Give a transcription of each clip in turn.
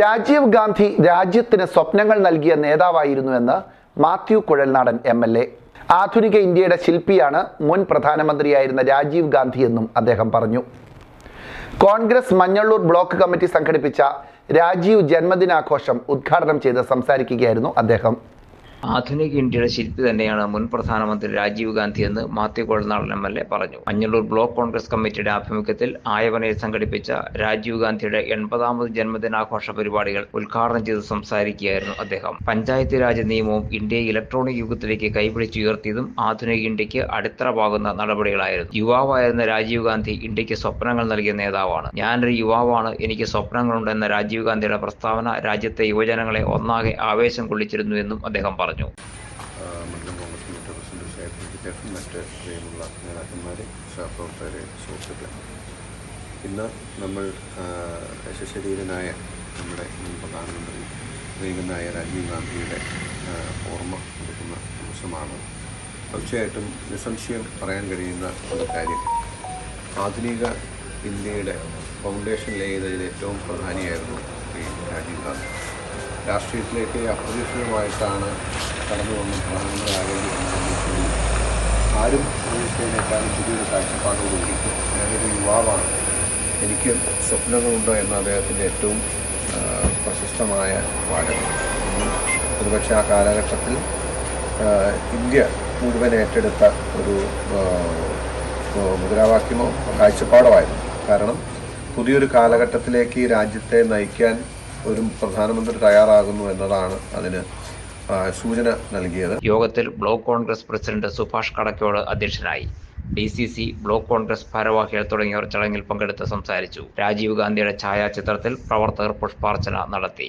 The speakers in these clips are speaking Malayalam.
രാജീവ് ഗാന്ധി രാജ്യത്തിന് സ്വപ്നങ്ങൾ നൽകിയ നേതാവായിരുന്നു എന്ന് Mathew Kuzhalnadan M L A. ആധുനിക ഇന്ത്യയുടെ ശില്പിയാണ് മുൻ പ്രധാനമന്ത്രിയായിരുന്ന രാജീവ് ഗാന്ധി എന്നും അദ്ദേഹം പറഞ്ഞു. കോൺഗ്രസ് മഞ്ഞള്ളൂർ ബ്ലോക്ക് കമ്മിറ്റി സംഘടിപ്പിച്ച രാജീവ് ജന്മദിനാഘോഷം ഉദ്ഘാടനം ചെയ്ത് സംസാരിക്കുകയായിരുന്നു അദ്ദേഹം. ആധുനിക ഇന്ത്യയുടെ ശില്പി തന്നെയാണ് മുൻ പ്രധാനമന്ത്രി രാജീവ് ഗാന്ധി എന്ന് Mathew Kuzhalnadan M L A പറഞ്ഞു. മഞ്ഞളൂർ ബ്ലോക്ക് കോൺഗ്രസ് കമ്മിറ്റിയുടെ ആഭിമുഖ്യത്തിൽ ആയവനയിൽ സംഘടിപ്പിച്ച രാജീവ് ഗാന്ധിയുടെ എൺപതാമത് ജന്മദിനാഘോഷ പരിപാടികൾ ഉദ്ഘാടനം ചെയ്ത് സംസാരിക്കുകയായിരുന്നു അദ്ദേഹം. പഞ്ചായത്ത് രാജ് നിയമവും ഇന്ത്യയെ ഇലക്ട്രോണിക് യുഗത്തിലേക്ക് കൈപിടിച്ചുയർത്തിയതും ആധുനിക ഇന്ത്യയ്ക്ക് അടിത്തറവാകുന്ന നടപടികളായിരുന്നു. യുവാവായിരുന്ന രാജീവ് ഗാന്ധി ഇന്ത്യയ്ക്ക് സ്വപ്നങ്ങൾ നൽകിയ നേതാവാണ്. ഞാനൊരു യുവാവാണ് എനിക്ക് സ്വപ്നങ്ങളുണ്ടെന്ന രാജീവ് ഗാന്ധിയുടെ പ്രസ്താവന രാജ്യത്തെ യുവജനങ്ങളെ ഒന്നാകെ ആവേശം കൊള്ളിച്ചിരുന്നു എന്നും അദ്ദേഹം പറഞ്ഞു. ആ, മണ്ഡലം കോൺഗ്രസ് കമ്മിറ്റി പ്രസിഡന്റ് ചേട്ടൻ മറ്റ് പ്രിയമുള്ള നേതാക്കന്മാരെ സഹപ്രവർത്തകരെ സുഹൃത്തുക്കളെ. ഇന്ന് നമ്മൾ യശശരീരനായ നമ്മുടെ മുൻ പ്രധാനമന്ത്രി പ്രിയങ്കനായ രാജീവ് ഗാന്ധിയുടെ ഓർമ്മ കൊടുക്കുന്ന ദിവസമാണ്. തീർച്ചയായിട്ടും നിസ്സംശയം പറയാൻ കഴിയുന്ന ഒരു കാര്യം. ആധുനിക ഇന്ത്യയുടെ ഫൗണ്ടേഷൻ ലേ ഏറ്റവും പ്രധാനിയായിരുന്നു ശ്രീ രാജീവ് ഗാന്ധി. രാഷ്ട്രീയത്തിലേക്ക് അപ്രതീക്ഷിതമായിട്ടാണ് കടന്നു വന്ന പ്രധാനമന്ത്രി ആരോഗ്യ ആരും പ്രതീക്ഷിച്ചതിനേക്കാളും പുതിയൊരു കാഴ്ചപ്പാടോടുകൂടി ഞാനൊരു യുവാവാണ്. എനിക്ക് സ്വപ്നങ്ങളുണ്ട് എന്ന അദ്ദേഹത്തിന്റെ ഏറ്റവും പ്രശസ്തമായ വാചകം. ഒരുപക്ഷെ ആ കാലഘട്ടത്തിൽ ഇന്ത്യ മുഴുവൻ ഏറ്റെടുത്ത ഒരു മുദ്രാവാക്യമോ കാഴ്ചപ്പാടോ ആയിരുന്നു. കാരണം പുതിയൊരു കാലഘട്ടത്തിലേക്ക് രാജ്യത്തെ നയിക്കാൻ ഒരു പ്രധാനമന്ത്രി തയ്യാറാകുന്നു എന്നതാണ് അതിന് സൂചന നൽകിയത്. യോഗത്തിൽ block Congress president Subhash Kadakkode അധ്യക്ഷനായി. D C C block Congress ഭാരവാഹികൾ തുടങ്ങിയവർ ചടങ്ങിൽ പങ്കെടുത്ത് സംസാരിച്ചു. രാജീവ് ഗാന്ധിയുടെ ഛായാചിത്രത്തിൽ പ്രവർത്തകർ പുഷ്പാർച്ചന നടത്തി.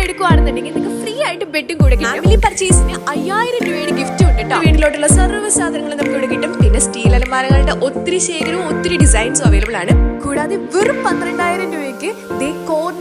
ഔട്ടിനായി എടുക്കുവാണെന്നുണ്ടെങ്കിൽ നിങ്ങൾക്ക് ഫ്രീ ആയിട്ട് ബെഡും കൂടെ ഫാമിലി പർച്ചേസിന് അയ്യായിരം രൂപയുടെ ഗിഫ്റ്റ് ഉണ്ട് കേട്ടോ വീട്ടിലോട്ടുള്ള സർവ സാധനങ്ങളും നമുക്ക് ഇവിടെ കിട്ടും. പിന്നെ സ്റ്റീൽ അലമാരകളുടെ ഒത്തിരി ശേഖരവും ഒത്തിരി ഡിസൈൻസും അവൈലബിൾ ആണ്. കൂടാതെ വെറും പന്ത്രണ്ടായിരം രൂപയ്ക്ക് ദേ